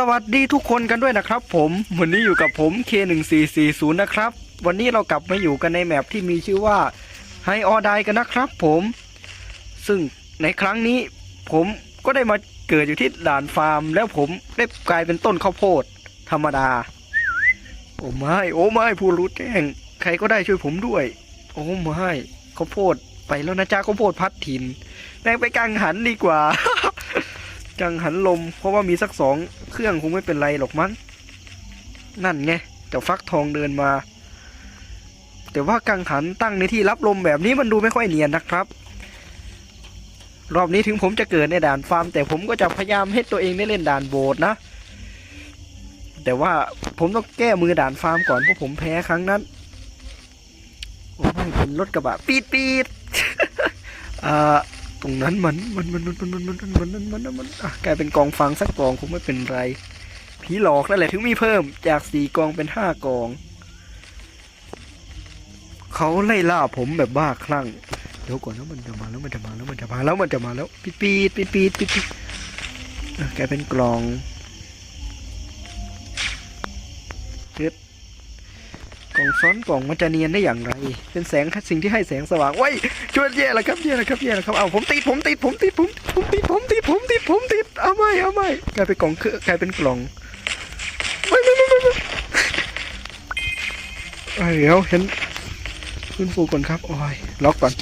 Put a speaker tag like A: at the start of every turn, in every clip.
A: สวัสดีทุกคนกันด้วยนะครับผมวันนี้อยู่กับผม K1440 นะครับ วันนี้เรากลับมาอยู่กันในแมปที่มีชื่อว่าไฮออไดกันนะครับผม ซึ่งในครั้งนี้ผมก็ได้มาเกิดอยู่ที่ด่านฟาร์ม แล้วผมได้กลายเป็นต้นข้าวโพดธรรมดา โอ้ไม่โอ้ไม่ผู้รู้แจ้งใครก็ได้ช่วยผมด้วย โอ้ไม่ข้าวโพดไปแล้วนะจ้าข้าวโพดพัดถิ่นแม่งไปกังหันดีกว่า กังหันลม เพราะว่ามีสักสองเครื่องคงไม่เป็นไรหรอกมั้ง นั่นไงเจ้าฟักทองเดินมา แต่ว่ากังหันตั้งในที่รับลมแบบนี้มันดูไม่ค่อยเนียนนะครับ รอบนี้ถึงผมจะเกิดในด่านฟาร์ม แต่ผมก็จะพยายามให้ตัวเองได้เล่นด่านโบสถ์นะ แต่ว่าผมต้องแก้มือด่านฟาร์มก่อนเพราะผมแพ้ครั้งนั้นโอ้ไม่เป็นรถกระบะปีดปีดอ่า ตรงนั้นมันมันมันมันมันมันมันมันมันมันมันกลายเป็นกองฟังสักกองคงไม่เป็นไรผีหลอกนั่นแหละถึงมีเพิ่มจากสี่กองเป็นห้ากอง เขาไล่ล่าผมแบบบ้าคลั่งเดี๋ยวก่อนแล้วมันจะมาแล้วมันจะมาแล้วมันจะมาแล้วมันจะมาแล้วปีดปีดปีดปีดปีดปีดกลายเป็นกลองเฮ็ด กล่องซ้อนกล่องมันจะเนียนได้อย่างไร เป็นแสงสิ่งที่ให้แสงสว่างไว้ยช่วยแย่แล้วครับแย่แล้วครับแย่แล้วครับเอาผมติดผมติดผมติดผมผมติดผมติดผมติดผมติดเอาไม่เอาไม่กลายเป็นกล่องเครือกลายเป็นกล่องไม่ไม่ไม่ไม่ไม่เอ้เดี๋ยวเห็นขึ้นฟูก่อนครับโอ้ยล็อกก่อน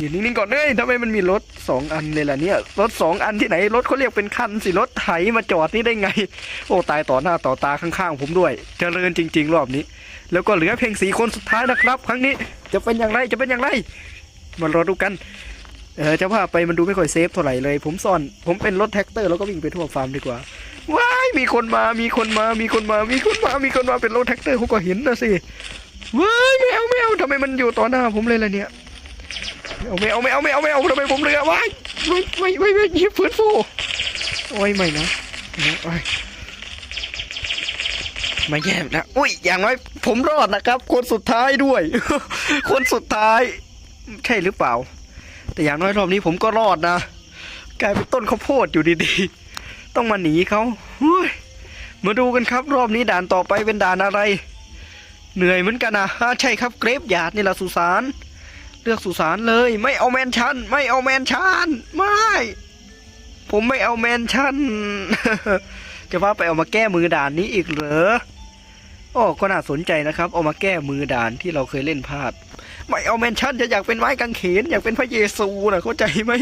A: ยู่นิ่งๆก่อนเอ้ยทำไมมันมีรถสองอันเลยล่ะเนี่ย รถสองอันที่ไหน รถเขาเรียกเป็นคันสิรถไถมาจอดนี่ได้ไง โอ้ตายต่อหน้าต่อตาข้างๆผมด้วย เจริญจริง ๆ รอบนี้ แล้วก็เหลือเพียงสีคนสุดท้ายนะครับ ครั้งนี้จะเป็นอย่างไรจะเป็นอย่างไรมารอดูกัน เออจะว่าไปมันดูไม่ค่อยเซฟเท่าไหร่เลย ผมซ่อน ผมเป็นรถแท็กเตอร์แล้วก็วิ่งไปทั่วฟาร์มดีกว่า ว้ายมีคนมา มีคนมา มีคนมา มีคนมา มีคนมาเป็นรถแท็กเตอร์ผมก็เห็นนะสิว้ายไม่เอาไม่เอาทำไมมันอยู่ต่อหน้าผมเลยล่ะเนี่ย เอาไม่เอาไม่เอาไม่เอาไม่เอาทำไมผมเรือว้ายไม่ไม่ไม่ไม่ยิบฟื้นฟูโอ้ยไม่นะโอ้ยไม่แย่นะอุ้ยอย่างน้อยผมรอดนะครับ คนสุดท้ายด้วย คนสุดท้าย ใช่หรือเปล่า แต่อย่างน้อยรอบนี้ผมก็รอดนะกลายเป็นต้นข้าวโพดอยู่ดีๆ ต้องมาหนีเขาเฮ้ยมาดูกันครับ รอบนี้ด่านต่อไปเป็นด่านอะไร เหนื่อยเหมือนกันนะใช่ครับเกรฟยาดนี่แหละสุสาน เลือกสุสานเลย ไม่เอาแมนชั่น ไม่เอาแมนชั่น ไม่ ผมไม่เอาแมนชั่น จะว่าไปเอามาแก้มือด่านนี้อีกเหรอโอ้ก็น่าสนใจนะครับ เอามาแก้มือด่านที่เราเคยเล่นพลาด ไม่เอาแมนชั่นจะอยากเป็นไม้กางเขน อยากเป็นพระเยซูนะเข้าใจไหม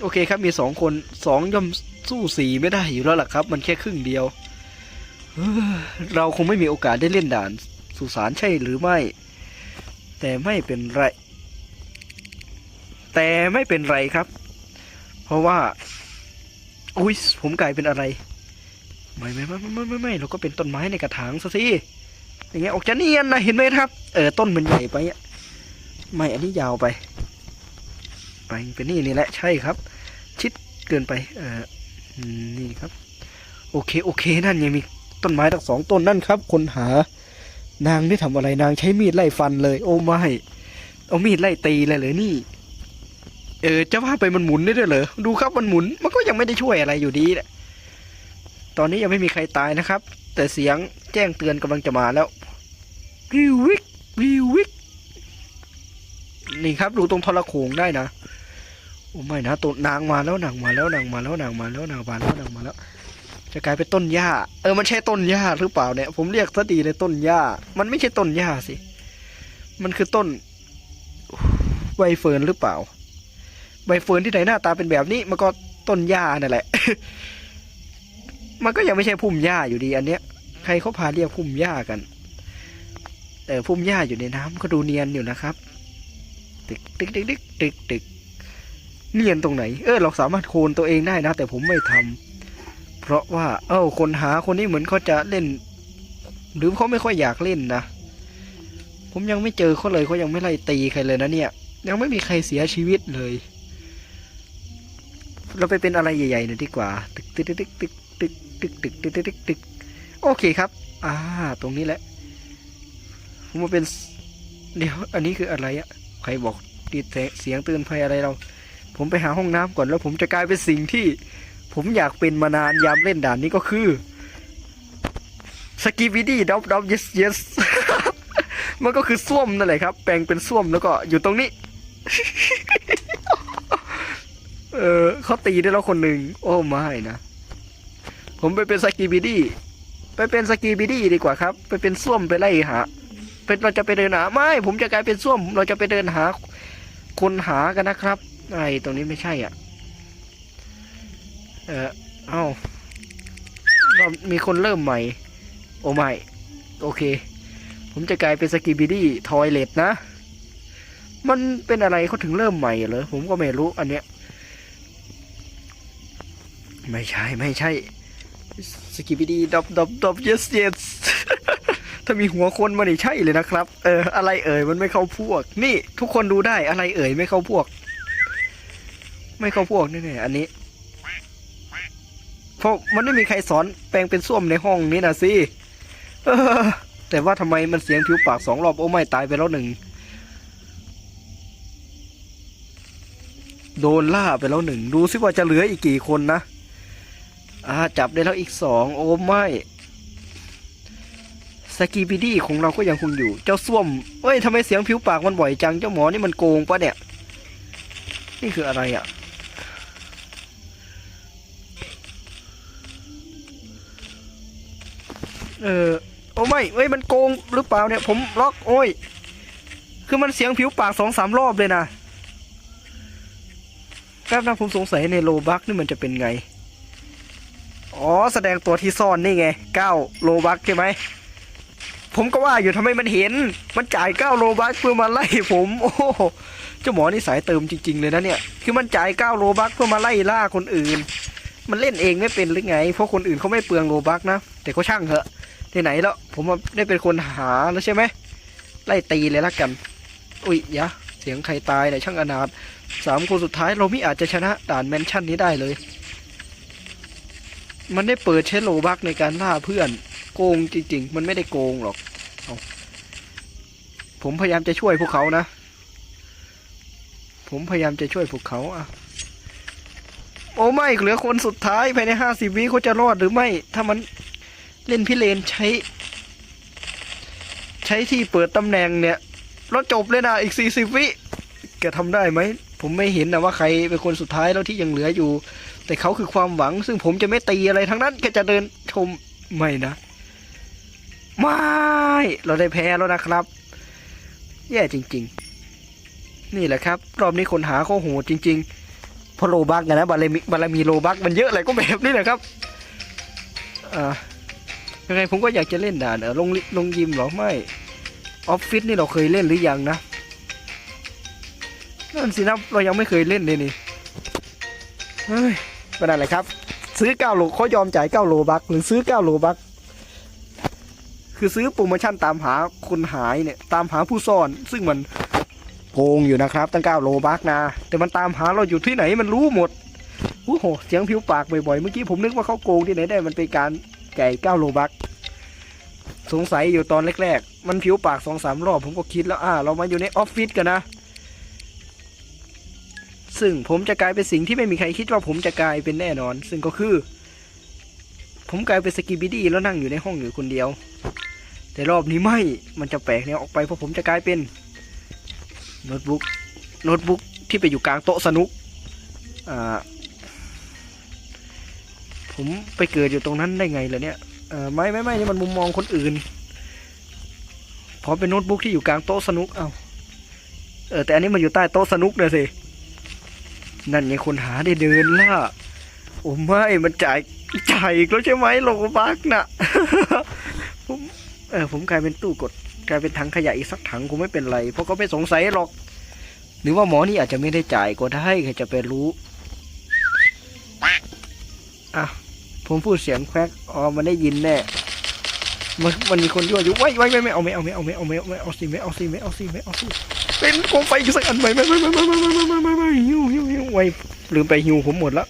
A: โอเคครับมีสองคนสองย่อมสู้สี่ไม่ได้อยู่แล้วล่ะครับ มันแค่ครึ่งเดียว เราคงไม่มีโอกาสได้เล่นด่านสุสานใช่หรือไม่ แต่ไม่เป็นไร แต่ไม่เป็นไรครับ เพราะว่า อุ้ยผมกลายเป็นอะไร ไม่ไม่ไม่ไม่ไม่ไม่เราก็เป็นต้นไม้ในกระถางซะสิอย่างเงี้ยออกจะเนียนนะเห็นไหมครับ เออต้นมันใหญ่ไปอะไม่อันนี้ยาวไป ไปเป็นนี่นี่แหละใช่ครับ ชิดเกินไป เออนี่ครับ โอเคโอเคนั่นยังมีต้นไม้ตั้งสองต้นนั่นครับ คนหา นางได้ทำอะไรนางใช้มีดไล่ฟันเลย โอ้ไม่เอามีดไล่ตีเลยเหรอนี่ เออจะว่าไปมันหมุนได้ด้วยเหรอดูครับมันหมุน มันก็ยังไม่ได้ช่วยอะไรอยู่ดีแหละตอนนี้ยังไม่มีใครตายนะครับ แต่เสียงแจ้งเตือนกำลังจะมาแล้ววิววิกวิววิกนี่ครับ ดูตรงทรโขงได้นะโอ้ไม่นะตัวนางมาแล้วนางมาแล้วนางมาแล้วนางมาแล้วนางมาแล้วนางมาแล้ว จะกลายเป็นต้นหญ้า เออ มันใช่ต้นหญ้าหรือเปล่าเนี่ย ผมเรียกซะดีเลยต้นหญ้า มันไม่ใช่ต้นหญ้าสิ มันคือต้นใบเฟิร์นหรือเปล่า ใบเฟิร์นที่ไหนหน้าตาเป็นแบบนี้ มันก็ต้นหญ้านั่นแหละ มันก็ยังไม่ใช่พุ่มหญ้าอยู่ดี อันเนี้ย ใครเขาพาเรียกพุ่มหญ้ากัน แต่พุ่มหญ้าอยู่ในน้ำก็ดูเนียนอยู่นะครับ ตึกตึกตึกตึกตึกตึกเนียนตรงไหน เออ เราสามารถโคนตัวเองได้นะ แต่ผมไม่ทำ เพราะว่า เอ้าคนหาคนนี้เหมือนเขาจะเล่น หรือเขาไม่ค่อยอยากเล่นนะ ผมยังไม่เจอเขาเลยเขายังไม่ไล่ตีใครเลยนะเนี่ย ยังไม่มีใครเสียชีวิตเลย เราไปเป็นอะไรใหญ่ๆหน่อยดีกว่า ตึกตึกตึกตึกตึกตึกตึกตึกตึกตึกตึกโอเคครับ อ่า ตรงนี้แหละ ผมมาเป็น เดี๋ยว อันนี้คืออะไรอะใครบอกติดเสียงเตือนภัยอะไรเรา ผมไปหาห้องน้ำก่อนแล้วผมจะกลายเป็นสิ่งที่ ผมอยากเป็นมานานยามเล่นด่านนี้ก็คือสกีบิดี้ดับดับ yes yes มันก็คือส้วมนั่นแหละครับ แปลงเป็นส้วมแล้วก็อยู่ตรงนี้ เออเขาตีได้แล้วคนหนึ่งโอ้ไม่นะ ผมไปเป็นสกีบิดี้ไปเป็นสกีบิดี้ดีกว่าครับ ไปเป็นส้วมไปไล่หาเป็นเราจะไปเดินหาไม่ ผมจะกลายเป็นส้วม เราจะไปเดินหา คนหากันนะครับไอ้ตรงนี้ไม่ใช่อะ เออเอ้าเรามีคนเริ่มใหม่ โอ้ไม่ โอเค ผมจะกลายเป็นสกีบิดี้ทอยเลตนะ มันเป็นอะไรเขาถึงเริ่มใหม่เหรอ ผมก็ไม่รู้อันเนี้ย ไม่ใช่ ไม่ใช่ สกิบิดี้ดับดับดับ yes yes ถ้ามีหัวคนมันนี่ใช่เลยนะครับ เออ อะไรเอ่ย มันไม่เข้าพวก นี่ทุกคนดูได้ อะไรเอ่ย ไม่เข้าพวก ไม่เข้าพวกแน่ๆอันนี้ เพราะมันไม่มีใครสอนแปลงเป็นส้วมในห้องนี้นะสิแต่ว่าทำไมมันเสียงผิวปากสองรอบโอ้ไม่ตายไปแล้วหนึ่งโดนล่าไปแล้วหนึ่งดูซิว่าจะเหลืออีกกี่คนนะอ่าจับได้แล้วอีกสองโอ้ไม่สกีบิดี้ของเราก็ยังคงอยู่ เจ้าส้วมเอ้ยทำไมเสียงผิวปากมันบ่อยจัง เจ้าหมอนี่มันโกงปะเนี่ย นี่คืออะไรอะ่ะ เออโอ้ไม่เอ้ยมันโกงหรือเปล่าเนี่ย ผมล็อกโอ้ย คือมันเสียงผิวปากสองสามรอบเลยนะแป๊บนะผมสงสัยในโลบักนี่มันจะเป็นไง อ๋อแสดงตัวที่ซ่อนนี่ไงเก้าโลบักใช่ไหมผมก็ว่าอยู่ทำไมมันเห็น มันจ่ายเก้าโลบักเพื่อมาไล่ผม โอ้โหเจ้าหมอนี่สายเติมจริง ๆ เลยนะเนี่ย คือมันจ่ายเก้าโลบักเพื่อมาไล่ล่าคนอื่น มันเล่นเองไม่เป็นหรือไง เพราะคนอื่นเขาไม่เปลืองโลบักนะ แต่ก็ช่างเถอะ ที่ไหนแล้ว ผมได้เป็นคนหาแล้วใช่ไหมไล่ตีเลยละกัน อุ้ยยะเสียงใครตายเนี่ยช่างอนาถสามคนสุดท้ายเราไม่อาจจะชนะด่านแมนชั่นนี้ได้เลย มันได้เปิดใช้โลบักในการล่าเพื่อน โกงจริง ๆ มันไม่ได้โกงหรอกอผมพยายามจะช่วยพวกเขานะ ผมพยายามจะช่วยพวกเขาอะโอ้ไม่เหลือคนสุดท้ายภายในห้าสิบวิเขาจะรอดหรือไม่ ถ้ามัน เล่นพิเรนใช้ ใช้ที่เปิดตำแหน่งเนี่ยเราจบเลยนะอีกสี่สิบวิแกทำได้ไหม ผมไม่เห็นนะว่าใครเป็นคนสุดท้ายแล้วที่ยังเหลืออยู่ แต่เขาคือความหวัง ซึ่งผมจะไม่ตีอะไรทั้งนั้นแกจะเดินชมไม่นะ ไม่ เราได้แพ้แล้วนะครับ แย่จริง ๆ นี่แหละครับ รอบนี้คนหาขาโหดจริง ๆพราะโลบักนะบารมีบารมีโลบักมันเยอะอะไรก็แบบนี้แหละครับอ่า ยังไงผมก็อยากจะเล่นด่านเออลงลงยิมเหรอไม่ออฟฟิศนี่เราเคยเล่นหรือยังนะนั่นสินะเรายังไม่เคยเล่นเลยนี่เฮ้ยไม่ได้เลยครับ ซื้อเก้าโลเขายอมจ่ายเก้าโลบักหรือซื้อเก้าโลบักคือซื้อโปรโมชั่นตามหาคนหายเนี่ยตามหาผู้ซ่อน ซึ่งมันโกงอยู่นะครับ ตั้งเก้าโลบักนะแต่มันตามหาเราอยู่ที่ไหนมันรู้หมดโอ้โหเสียงผิวปากบ่อยๆเมื่อกี้ผมนึกว่าเขาโกงที่ไหนได้มันเป็นการ แก่เก้าโลบักสงสัยอยู่ตอนแรกๆ มันผิวปากสองสามรอบ ผมก็คิดแล้วอ่าเรามาอยู่ในออฟฟิศกันนะ ซึ่งผมจะกลายเป็นสิ่งที่ไม่มีใครคิดว่าผมจะกลายเป็นแน่นอน ซึ่งก็คือ ผมกลายเป็นสกีบิดี้แล้วนั่งอยู่ในห้องอยู่คนเดียว แต่รอบนี้ไม่ มันจะแปลกแนวออกไปเพราะผมจะกลายเป็นโน้ตบุ๊กโน้ตบุ๊กที่ไปอยู่กลางโต๊ะสนุกอ่า ผมไปเกิดอยู่ตรงนั้นได้ไงล่ะเนี่ยเออไม่ไม่ไม่นี่มันมุมมองคนอื่นพอเป็นโน้ตบุ๊กที่อยู่กลางโต๊ะสนุกเอ้าเออแต่อันนี้มันอยู่ใต้โต๊ะสนุกเลยสินั่นไงคนหาได้เดินล่ะโอ้ไม่มันจ่ายจ่ายอีกแล้วใช่ไหมโลบักน่ะผมเออผมกลายเป็นตู้กดกลายเป็นถังขยะอีกสักถังคงไม่เป็นไร เพราะก็ไม่สงสัยหรอก หรือว่าหมอนี่อาจจะไม่ได้จ่ายก็ได้ใครจะไปรู้อะ ผมพูดเสียงแควกอ๋อมันได้ยินแน่มันมันมีคนยั่วยู่ไว้ไว้ไม่ไม่เอาไม่เอาไม่เอาไม่เอาไม่เอาไม่เอาสิไม่เอาสิไม่เอาสิไม่เอาสิเป็นโคมไฟอยู่สักอันไหมไม่ไม่ไม่ไม่ไม่ไม่ไม่ไม่ไม่หิวหิวหิวไว้ลืมไปหิวผมหมดแล้ว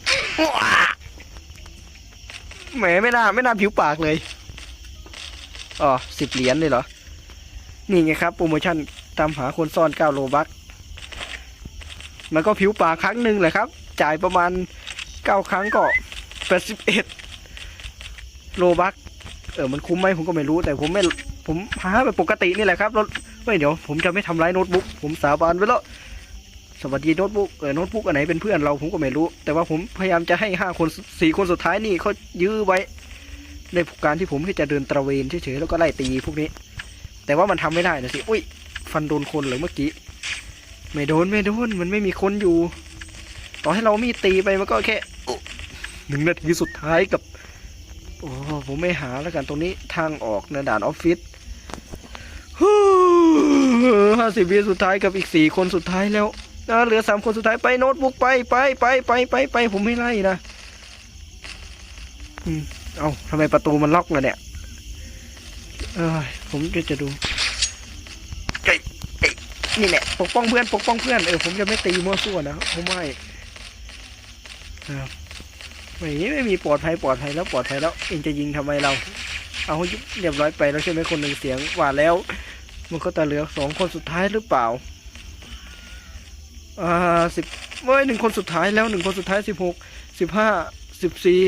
A: แหมไม่น่าไม่น่าผิวปากเลยอ๋อสิบเหรียญเลยเหรอ นี่ไงครับโปรโมชั่นตามหาคนซ่อนเก้าโลบักมันก็ผิวปากครั้งหนึ่งแหละครับ จ่ายประมาณเก้าครั้งก็แปดสิบเอ็ด โลบักเออมันคุ้มไหมผมก็ไม่รู้แต่ผมไม่ผมหาแบบปกตินี่แหละครับแล้วไม่เดี๋ยว ผมจะไม่ทำร้ายโน้ตบุ๊กผมสาบานไว้แล้วสวัสดีโน้ตบุ๊กเออโน้ตบุ๊กอันไหนเป็นเพื่อนเราผมก็ไม่รู้ แต่ว่าผมพยายามจะให้ห้าคนสี่คนสุดท้ายนี่เขายื้อไว้ในการที่ผมที่จะเดินตระเวนเฉยๆแล้วก็ไล่ตีพวกนี้ แต่ว่ามันทำไม่ได้นะสิอุ้ยฟันโดนคนเหลยเมื่อกี้ไม่โดนไม่โดนมันไม่มีคนอยู่ ต่อให้เรามีตีไปมันก็แค่หนึ่งนาทีสุดท้ายกับ อ้ผมไม่หาแล้วกันตรงนี้ทางออกในด่านออฟฟิศห้าสิบวิสุดท้ายกับอีกสี่คนสุดท้ายแล้วอ่าเหลือสามคนสุดท้ายไปโน้ตบุ๊กไปไปไปไปไปไปผมไม่ไล่นะอืมเอาทำไมประตูมันล็อกล่ะเนี่ยเอ้ยผมจะจะดูเอ้ยเอ้นี่แหละปกป้องเพื่อนปกป้องเพื่อนเออผมจะไม่ตีมั่วซั่วนะผมไม่ครับ ไม่ไม่มีปลอดภัยปลอดภัยแล้วปลอดภัยแล้วเองจะยิงทำไมเรา เอาเรียบร้อยไปแล้วใช่ไหมคนหนึ่งเสียงว่าแล้ว มันก็ต่เหลือสองคนสุดท้ายหรือเปล่าอ่าสิบเว้ยหนึ่งคนสุดท้ายแล้วหนึ่งคนสุดท้ายสิบหกสิบห้าสิบสี่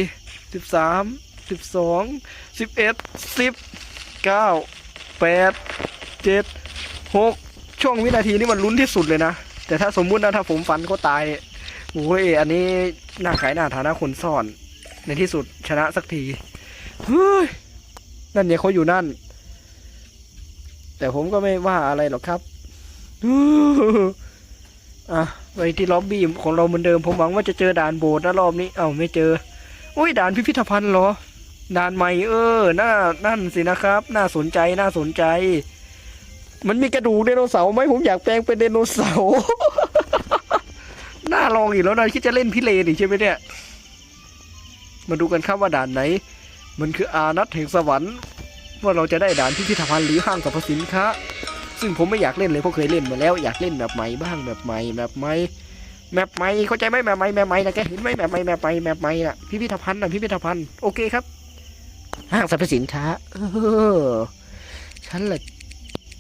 A: สิบสามสิบสองสิบเอ็ดสิบเก้าแปดเจ็ดหกช่วงวินาทีนี้มันลุ้นที่สุดเลยนะ แต่ถ้าสมมุตินะถ้าผมฟันก็ตาย โอ้ย อันนี้น่าขายหน้าฐานะคนซ่อน ในที่สุดชนะสักที เฮ้ย นั่นเนี่ยเขาอยู่นั่น แต่ผมก็ไม่ว่าอะไรหรอกครับอะไปที่ล็อบบี้ของเราเหมือนเดิม ผมหวังว่าจะเจอด่านโบสถ์นะรอบนี้ เอ้าไม่เจอ อุ้ยด่านพิพิธภัณฑ์เหรอ ด่านใหม่เออ น่า นั่นสินะครับ น่าสนใจ น่าสนใจ มันมีกระดูกไดโนเสาร์ไหมผมอยากแปลงเป็นไดโนเสาร์ ลองอีกแล้วนะคิดจะเล่นพิเรนอีกใช่ไหมเนี่ย มาดูกันครับว่าด่านไหน มันคืออานัตแห่งสวรรค์ ว่าเราจะได้ด่านพิพิธภัณฑ์หรือห้างสรรพสินค้า ซึ่งผมไม่อยากเล่นเลยเพราะเคยเล่นมาแล้วอยากเล่นแบบใหม่บ้างแบบใหม่แบบใหม่แบบใหม่เข้าใจไหมแบบใหม่แบบใหม่นะแกเห็นไหมแบบใหม่แบบใหม่แบบใหม่น่ะพิพิธภัณฑ์น่ะพิพิธภัณฑ์โอเคครับ ห้างสรรพสินค้าเออฉันแหละ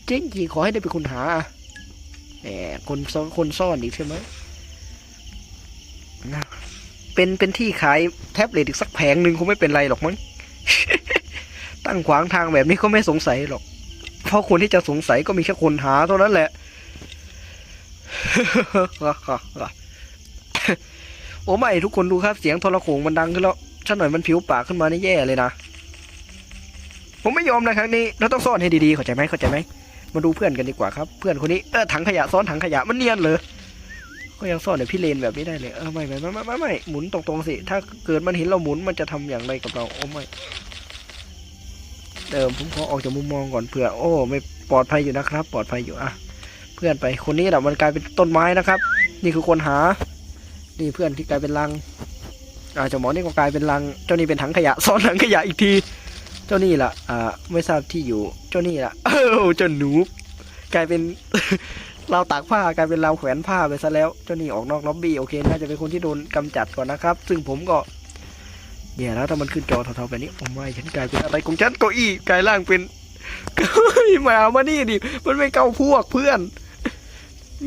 A: เจ๊งจีขอให้ได้เป็นคนหาแหมคนซ่อนคนซ่อนอีกใช่ไหม นะเป็นเป็นที่ขายแท็บเล็ตอีกสักแผงหนึ่งคงไม่เป็นไรหรอกมั้งตั้งขวางทางแบบนี้ก็ไม่สงสัยหรอก เพราะคนที่จะสงสัยก็มีแค่คนหาเท่านั้นแหละ โอ้ไม่ทุกคนดูครับเสียงโทรโขงมันดังขึ้นแล้วฉันหน่อยมันผิวปากขึ้นมานี่แย่เลยนะ ผมไม่ยอมนะครั้งนี้ เราต้องซ่อนให้ดีๆเข้าใจไหมเข้าใจไหมมาดูเพื่อนกันดีกว่าครับ เพื่อนคนนี้เออถังขยะซ้อนถังขยะมันเนียนเลย ก็ยังซ่อนในพี่เลนแบบนี้ได้เลยเออไม่ไม่ไม่ไม่ไม่ไม่หมุนตรงๆสิ ถ้าเกิดมันเห็นเราหมุนมันจะทำอย่างไรกับเราโอ้ไม่เดิมผมขอออกจากมุมมองก่อนเผื่อ โอ้ ไม่ปลอดภัยอยู่นะครับ ปลอดภัยอยู่อะเพื่อนไปคนนี้แหละมันกลายเป็นต้นไม้นะครับ นี่คือคนหา นี่เพื่อนที่กลายเป็นรังอ่าเจ้าหมอนี่ก็กลายเป็นรัง เจ้านี่เป็นถังขยะซ้อนถังขยะอีกที เจ้านี่ล่ะ อ่า ไม่ทราบที่อยู่ เจ้านี่ล่ะเออเจ้าหนูกลายเป็น เราตากผ้ากลายเป็นเราแขวนผ้าไปซะแล้วเจ้านี่ออกนอกล็อบบี้โอเคน่าจะเป็นคนที่โดนกำจัดก่อนนะครับ ซึ่งผมก็แย่แล้วถ้ามันขึ้นจอเท่าๆแบบนี้โอ้ไม่ฉันกลายเป็นอะไรของฉันเก้าอี้กลายร่างเป็นเฮ้ยมาเอามานี่ดิมันไม่เก้าพวกเพื่อน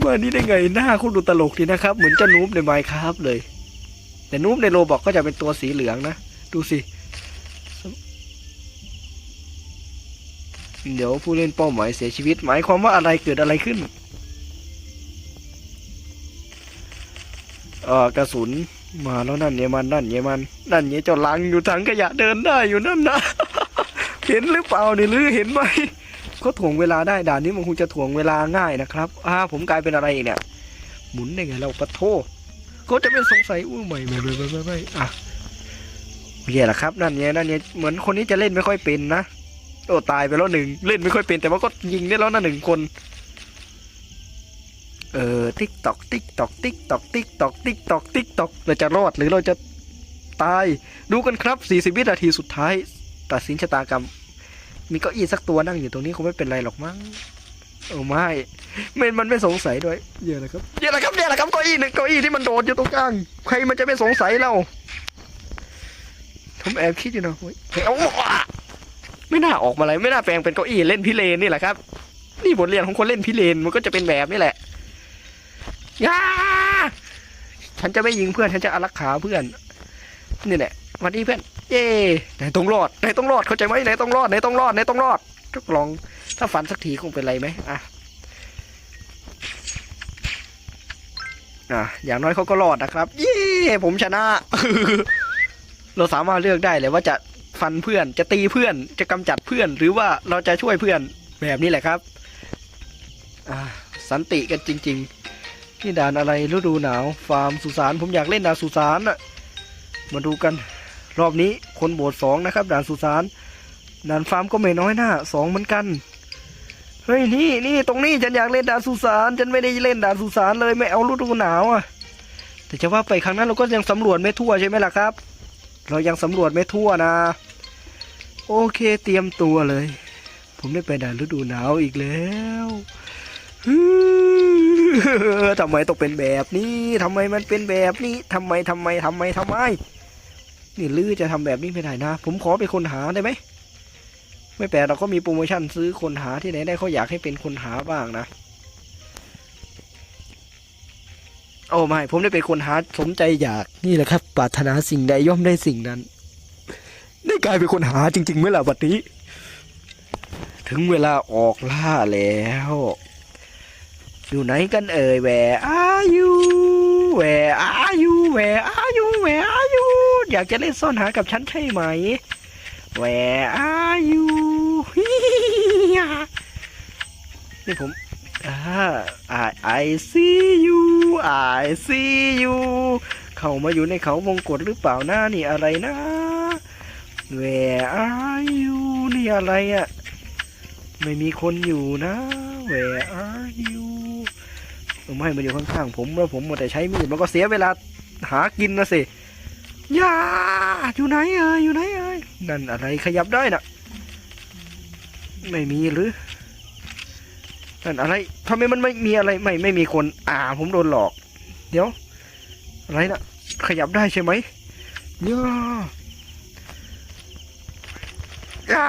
A: มานี่ได้ไงหน้าคุณดูตลกดีนะครับ เหมือนเจะนูบในไมค์ครับเลย แต่นูบในโรบอกก็จะเป็นตัวสีเหลืองนะดูสิเดี๋ยวผู้เล่นเป้าหมายเสียชีวิต หมายความว่าอะไรเกิดอะไรขึ้น เออกระสุนมาแล้วนั่นเนี่ยมันนั่นเนี่ยมันนั่นเนี่ยเจ้าลังอยู่ถังขยะเดินได้อยู่นั่นนะ เห็นหรือเปล่าเนี่ยหรือเห็นไหมเขาถ่วงเวลาได้ด่านนี้มันคงจะถ่วงเวลาง่ายนะครับอ่าผมกลายเป็นอะไรอีกเนี่ย หมุนได้ไงเราปะโทเขาจะเป็นสงสัยอู้ไม่ไม่ไม่ไม่ไม่ไม่อะเหี้ยละครับ นั่นเนี่ยนั่นเนี่ยเหมือนคนนี้จะเล่นไม่ค่อยเป็นนะโอ้ตายไปแล้วหนึ่งเล่นไม่ค่อยเป็นแต่ว่าก็ยิงได้แล้วนะหนึ่งคน เออติ๊กตอกติ๊กตอกติ๊กตอกติ๊กตอกติ๊กตอกติ๊กตอกเราจะรอดหรือเราจะตาย ดูกันครับ 40 วินาทีสุดท้าย ตัดสินชะตากรรม มีเก้าอี้สักตัวนั่งอยู่ตรงนี้คงไม่เป็นไรหรอกมั้งโอ้ไม่ไม่มันไม่สงสัยด้วยเยอะเลยครับเยอะเลยครับเยแหละครับเก้าอี้หนึ่งเก้าอี้ที่มันโดดอยู่ตรงกลางใครมันจะไม่สงสัยเราผมแอบคิดอยู่นะเฮ้ยเอาไม่น่าออกมาเลยไม่น่าแปลงเป็นเก้าอี้เล่นพิเรนนี่แหละครับ นี่บทเรียนของคนเล่นพิเรนมันก็จะเป็นแบบนี้แหละ ยาฉันจะไม่ยิงเพื่อนฉันจะอารักขาเพื่อน นี่แหละวัสดีเพื่อนเย้ไหนต้องรอดไหนต้องรอดเข้าใจไหมไหนต้องรอดไหนต้องรอดไหนต้องรอดก็ลองถ้าฟันสักทีคงเป็นไรไหมอะอะอย่างน้อยเขาก็รอดนะครับ เย้ผมชนะ เราสามารถเลือกได้เลยว่าจะฟันเพื่อนจะตีเพื่อนจะกำจัดเพื่อน หรือว่าเราจะช่วยเพื่อนแบบนี้แหละครับอ่าสันติกันจริง ๆ นี่ด่านอะไรฤดูหนาวฟาร์มสุสานผมอยากเล่นด่านสุสานอะมาดูกันรอบนี้คนโบสสองนะครับ ด่านสุสานด่านฟาร์มก็ไม่น้อยหน้าสองเหมือนกันเฮ้ยนี่นี่ตรงนี้ฉันอยากเล่นด่านสุสานฉันไม่ได้เล่นด่านสุสานเลยไม่เอาฤดูหนาวอะ แต่จะว่าไปครั้งนั้นเราก็ยังสำรวจไม่ทั่วใช่ไหมล่ะครับ เรายังสำรวจไม่ทั่วนะ โอเคเตรียมตัวเลย ผมได้ไปด่านฤดูหนาวอีกแล้วฮึ ทำไมต้องเป็นแบบนี้ทำไมมันเป็นแบบนี้ทำไมทำไมทำไมทำไม นี่ลือจะทำแบบนี้ไม่ได้นะ ผมขอเป็นคนหาได้ไหม ไม่แปลกเราก็มีโปรโมชั่นซื้อคนหาที่ไหนได้เขาอยากให้เป็นคนหาบ้างนะ โอ้ไม่ ผมได้เป็นคนหาสมใจอยาก นี่แหละครับ ปรารถนาสิ่งใดย่อมได้สิ่งนั้น ได้กลายเป็นคนหาจริง ๆ เมื่อไหร่บัดนี้ ถึงเวลาออกล่าแล้ว อยู่ไหนกันเอ่ยแหวอายุแหวอายุแหวอายุแหวอายุอยากจะเล่นซ่อนหากับฉันใช่ไหม Where are you นี่ผมอ่า I see you I see you เข้ามาอยู่ในเขาวงกฏหรือเปล่านะนี่อะไรนะ Where are you นี่อะไรอะ่ะ ไม่มีคนอยู่นะ Where are you ผมให้มันอยู่ข้างๆผมแล้วผมหมดแต่ใช้มีดมันก็เสียเวลาหากินนะสิอย่าอยู่ไหนเอ่ยอยู่ไหนเอ่ยนั่นอะไรขยับได้น่ะ ไม่มีหรือนั่นอะไรทำไมมันไม่มีอะไรไม่ไม่มีคน อ่า ผมโดนหลอก เดี๋ยว อะไรน่ะ ขยับได้ใช่ไหมย่าย่า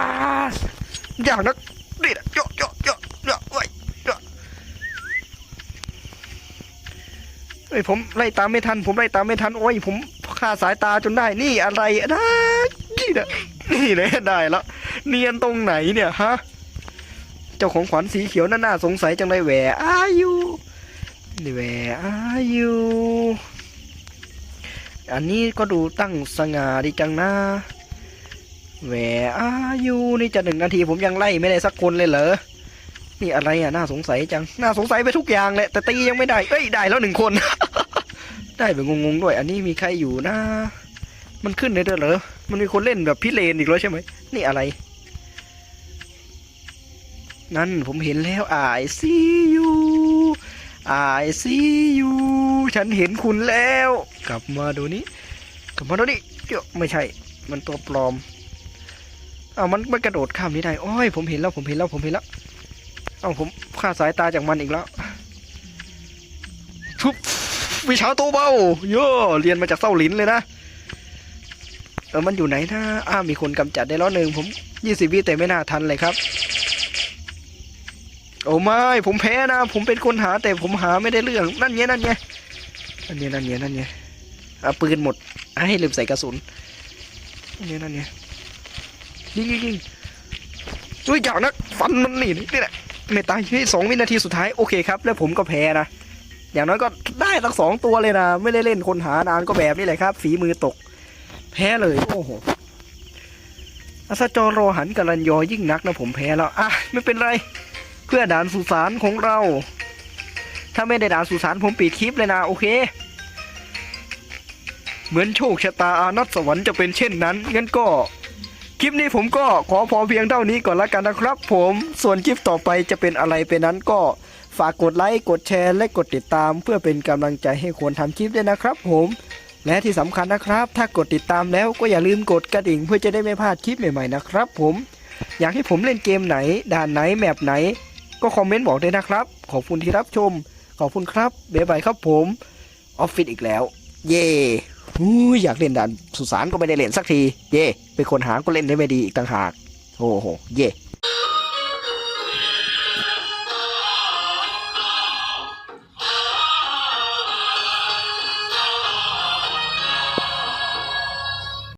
A: อย่างนักนี่นะเยอะเยอะเยอะเยอะไว้เยอะ เฮ้ยผมไล่ตามไม่ทัน ผมไล่ตามไม่ทันโอ้ยผมฆ่าสายตาจนได้ นี่อะไรนะนี่นะนี่เลยได้แล้วเนียนตรงไหนเนี่ยฮะเจ้าของขวัญสีเขียวน่าน่าสงสัยจังเลยแหวอายุนี่แหวอายุอันนี้ก็ดูตั้งสง่าดีจังนะแหวอายุนี่จะหนึ่งนาทีผมยังไล่ไม่ได้สักคนเลยเหรอ นี่อะไรอะน่าสงสัยจัง น่าสงสัยไปทุกอย่างแหละแต่ตียังไม่ได้ เอ้ยได้แล้วหนึ่งคน ได้แบบงงๆด้วย อันนี้มีใครอยู่นะ มันขึ้นได้ด้วยเหรอ มันมีคนเล่นแบบพิเรนอีกแล้วใช่ไหม นี่อะไร นั่นผมเห็นแล้ว I see you I see you ฉันเห็นคุณแล้ว กลับมาดูนี้ กลับมาดูนี่เดี๋ยวไม่ใช่ มันตัวปลอมอ้าวมันมันกระโดดข้ามนี้ได้ โอ้ย ผมเห็นแล้ว ผมเห็นแล้ว ผมเห็นแล้ว เอ้าผมฆ่าสายตาจากมันอีกแล้วทุบวิชาโตเบาโย่เรียนมาจากเส้าหลินเลยนะเออมันอยู่ไหนนะอ้ามีคนกำจัดได้แล้วหนึ่งผมยี่สิบวิแต่ไม่น่าทันเลยครับ โอ้ไม่ผมแพ้นะ ผมเป็นคนหาแต่ผมหาไม่ได้เรื่องนั่นไงนั่นไงนั่นไงนั่นไงนั่นไงอะปืนหมดให้ลืมใส่กระสุนนั่นไงนั่นไงยิงยิงยิงเฮ้ยอย่านะฟันมันนี่นี่แหละ ไม่ตายที่สองวินาทีสุดท้ายโอเคครับ แล้วผมก็แพ้นะ อย่างน้อยก็ได้ตั้งสองตัวเลยนะ ไม่ได้เล่นคนหานานก็แบบนี้แหละครับ ฝีมือตก แพ้เลย โอ้โหอาซาจอรอหันกัลันยอยิ่งนักนะผมแพ้แล้วอะไม่เป็นไร เพื่อด่านสุสานของเรา ถ้าไม่ได้ด่านสุสานผมปิดคลิปเลยนะ โอเค เหมือนโชคชะตาอานัตสวรรค์จะเป็นเช่นนั้นงั้นก็ คลิปนี้ผมก็ขอพอเพียงเท่านี้ก่อนละกันนะครับ ผมส่วนคลิปต่อไปจะเป็นอะไรเป็นนั้นก็ฝากกดไลค์กดแชร์และกดติดตาม เพื่อเป็นกำลังใจให้ควรทำคลิปด้วยนะครับ ผมและที่สำคัญนะครับ ถ้ากดติดตามแล้วก็อย่าลืมกดกระดิ่งเพื่อจะได้ไม่พลาดคลิปใหม่ๆนะครับ ผมอยากให้ผมเล่นเกมไหน ด่านไหนแมปไหน ก็คอมเมนต์บอกด้วยนะครับ ขอบคุณที่รับชม ขอบคุณครับบ๊ายบายครับผมออฟฟิศอีกแล้ว เย้ อยากเล่นด่านสุสานก็ไม่ได้เล่นสักที เย่เป็นคนหาก็เล่นได้ไม่ดีอีกต่างหาก โอ้โห เย่